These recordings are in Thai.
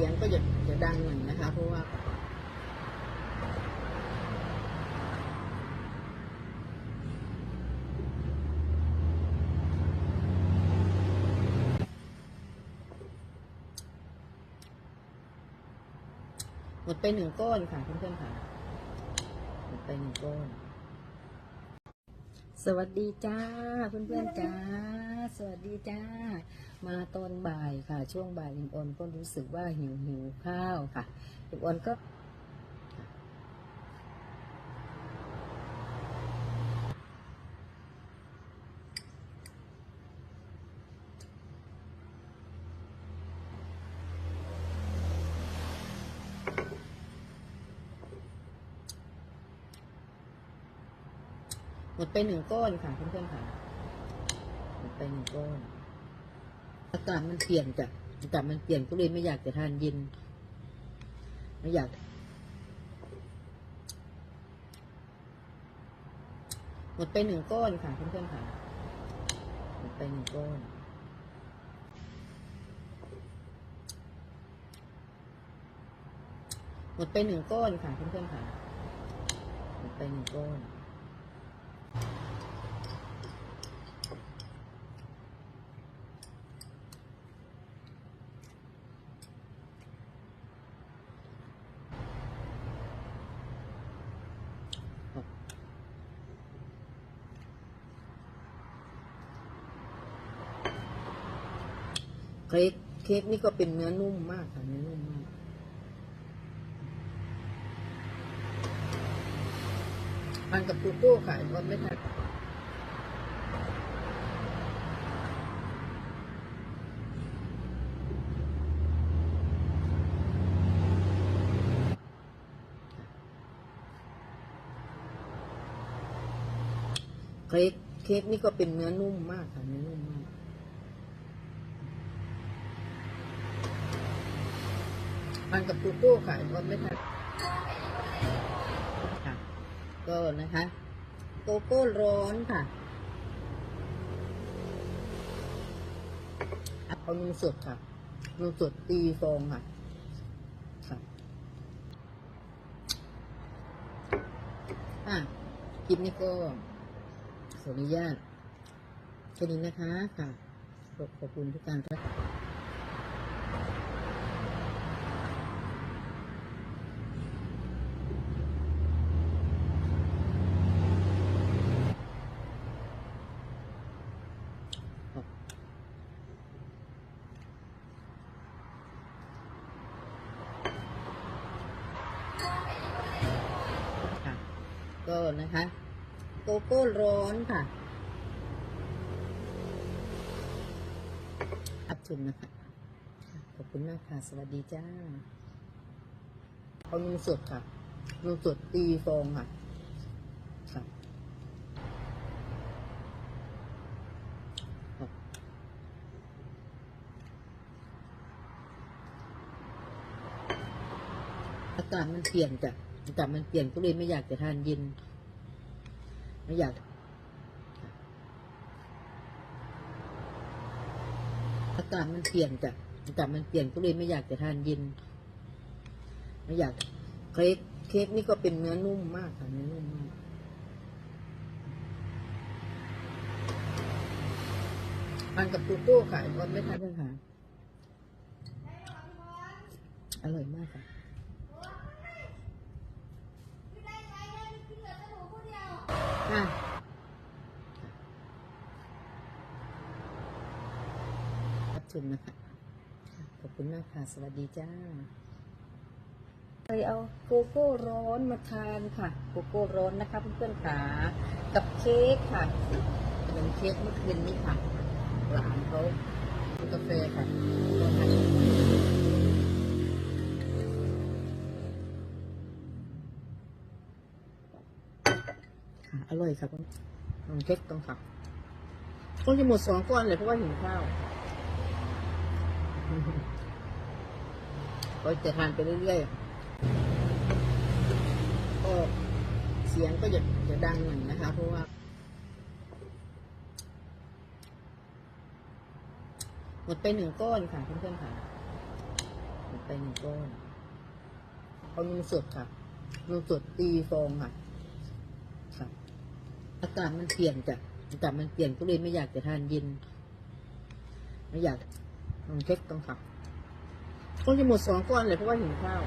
สียงก็จะจะดังหน่อยนะคะ เพราะว่า หมดไปหนึ่งก้อนค่ะเพื่อนๆค่ะ หมดไปหนึ่งก้อน สวัสดีจ้า เพื่อนๆจ้า สวัสดีจ้า มาตอนบ่ายค่ะ ช่วงบ่ายลิมออนก็รู้สึกว่าหิวหิวข้าวค่ะลิมออนก็หมดไปหนึ่งก้อนค่ะเพื่อนๆค่ะ ไปหนึ่งก้อนอากาศมันเปลี่ยนจ้ะอากาศมันเปลี่ยนก็เลยไม่อยากจะทานเย็นไม่อยากหมดไปหนึ่งก้อนค่ะเพื่อนๆค่ะหมดไปหนึ่งก้อนหมดไปหนึ่งก้อนค่ะเพื่อนๆค่ะหมดไปหนึ่งก้อน เค้กเค้กนี่ก็เป็นเนื้อนุ่มมากค่ะเนื้อนุ่มมากทานกับกูโก้ค่ะก็ไม่ทานเค้กเค้กนี่ก็เป็นเนื้อนุ่มมากค่ะเนื้อนุ่ม มากทานกับกูโก้ค่ะก็ไม่ทานค่ะก็นะคะโกโก้ร้อนค่ะเอานมสดค่ะนมสดตีฟองค่ะค่ะอะคลิปนี้ก็ขออนุญาตแค่นี้นะคะค่ะขอบขอบคุณทุกการรับ ก็นะคะ โกโก้ร้อนค่ะอับชมนะคะคะ ขอบคุณมากค่ะ สวัสดีจ้า เอานมสดค่ะนมสดตีฟองค่ะค่ะค่ะอากาศมันเปลี่ยนจ้ะอากาศมันเปลี่ยนก็เลยไม่อยากจะทานเย็น ไม่อยากอากาศมันเปลี่ยนจ้ะอากาศมันเปลี่ยนก็เลยไม่อยากจะทานเย็นไม่อยากเค้กเค้กนี่ก็เป็นเนื้อนุ่มมากค่ะเนื้อนุ่มมากทานกับกูโก้ค่ะก็ไม่ทานด้วยค่ะอร่อยมากค่ะ รับชมนะคะขอบคุณมากค่ะ สวัสดีจ้าไปเอาโกโก้ร้อนมาทานค่ะ โกโก้ร้อนนะคะเพื่อนๆขากับเค้กค่ะเป็นเค้กเมื่อคืนนี้ค่ะ หลานเขากาแฟค่ะก็ทานค่ะอร่อยค่ะลองเค้กต้องค่ะก็จะหมดสองก้อนเลยเพราะว่าหิวข้าว ก็จะทานไปเรื่อยๆก็เสียงก็จะจะดังหน่อยนะคะ เพราะว่าหมดไปหนึ่งก้อนค่ะเพื่อนๆค่ะหมดไปหนึ่งก้อนเอานมสดค่ะนมสดตีฟองค่ะค่ะอากาศมันเปลี่ยนจ้ะอากาศมันเปลี่ยนก็เลยไม่อยากจะทานเย็นไม่อยาก เช็คต้องค่ะก็จะหมดสองก้อนเลยเพราะว่าหิวข้าว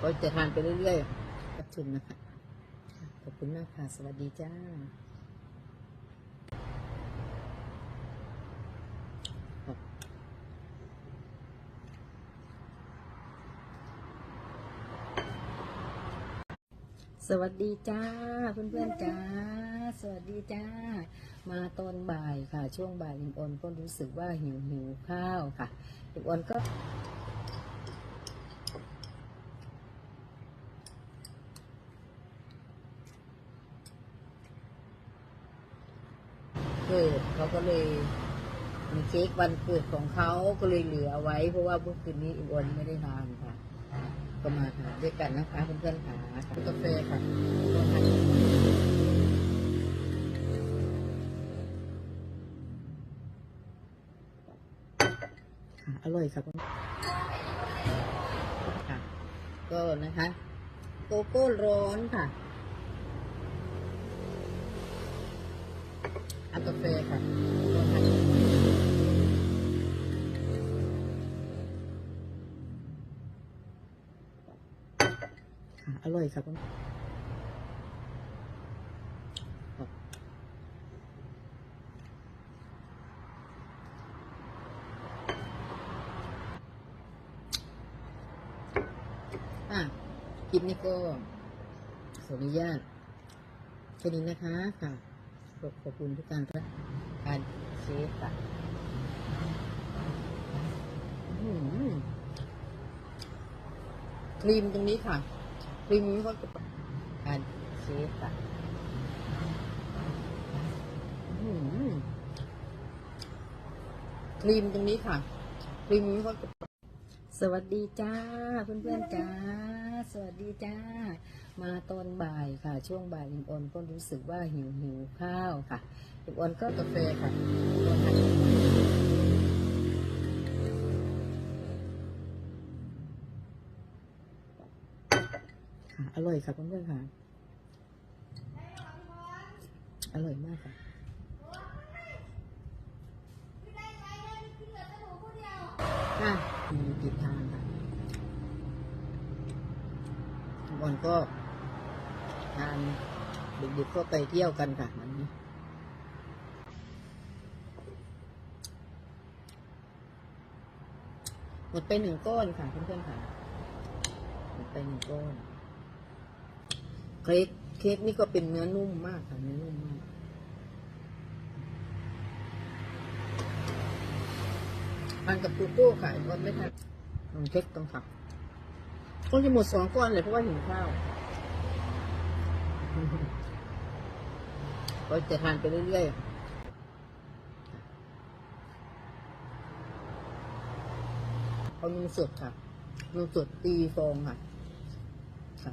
ก็จะทานไปเรื่อยๆขอบคุณนะคะ ขอบคุณมากค่ะ สวัสดีจ้าสวัสดีจ้าเพื่อนๆจ้า สวัสดีจ้า มาตอนบ่ายค่ะ ช่วงบ่ายอิมออนก็รู้สึกว่าหิวหิวข้าวค่ะอิมออนก็ เกิดเขาก็เลยมีเค้กวันเกิดของเขาก็เลยเหลือไว้ เพราะว่าเมื่อคืนนี้อิมออนไม่ได้ทานค่ะก็มาทานด้วยกันนะคะเพื่อนๆค่ะกาแฟค่ะ อร่อยครับค่ะ ก็นะคะ โกโก้ร้อนค่ะเอากาแฟค่ะค่ะอร่อยครับอะค ลิปนี้ก็ขออนุญาตแค่นี้นะคะค่ะขอบขอบคุณทุกการรับทานเชฟค่ะครีมตรงนี้ค่ะ ครีมนี้เขาจะทานเชฟค่ะครีมตรงนี้ค่ะครีมนี้เขาสวัสดีจ้า เพื่อนๆจ้า สวัสดีจ้า มาตอนบ่ายค่ะ ช่วงบ่ายอิมออนก็รู้สึกว่าหิวหิวข้าวค่ะอิมออนก็กาแฟค่ะค่ะ อร่อยค่ะเพื่อนๆค่ะ อร่อยมากค่ะค่ะมีติดทาง ค่ะบอลก็ทานดึกๆก็ไปเที่ยวกันค่ะวันนี้หมดไปหนึ่งก้อนค่ะเพื่อนๆค่ะหมดไปหนึ่งก้อนเค้กเค้กนี่ก็เป็นเนื้อนุ่มมากค่ะเนื้อนุ่มมากทานกับกูโก้ค่ะก็ไม่ทานเช็คต้องค่ะ ก็จะหมดสองก้อนเลยเพราะว่าหิวข้าวก็จะทานไปเรื่อยๆเอานมสดค่ะนมสดตีฟองค่ะค่ะ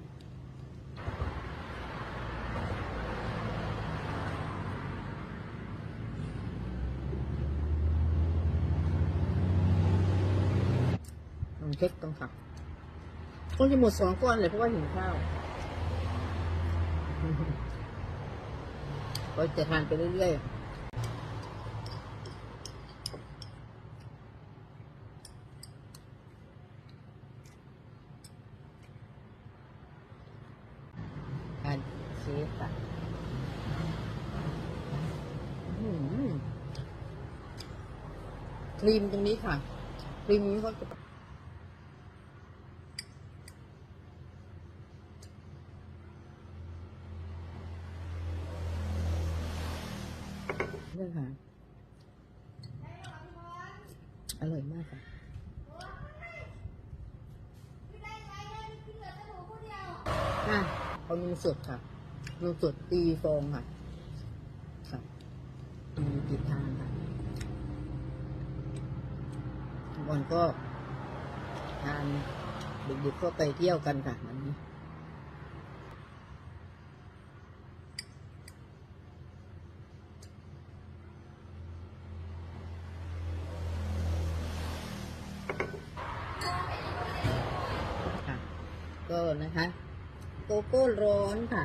ลองเช็คต้องค่ะ ก็จะหมดสองก้อนเลยเพราะว่าหิวข้าวก็จะทานไปเรื่อยๆทานเชฟค่ะครีมตรงนี้ค่ะ ครีมนี้เขาจะ เรื่อง ค่ะ อร่อยมากค่ะค่ะเอานมสดค่ะนมสดตีฟองค่ะ ค่ะมีติดทางค่ะบอลก็ทานเดึกๆก็ไปเที่ยวกันค่ะวันนี้ ก็ นะคะ โกโก้ร้อนค่ะ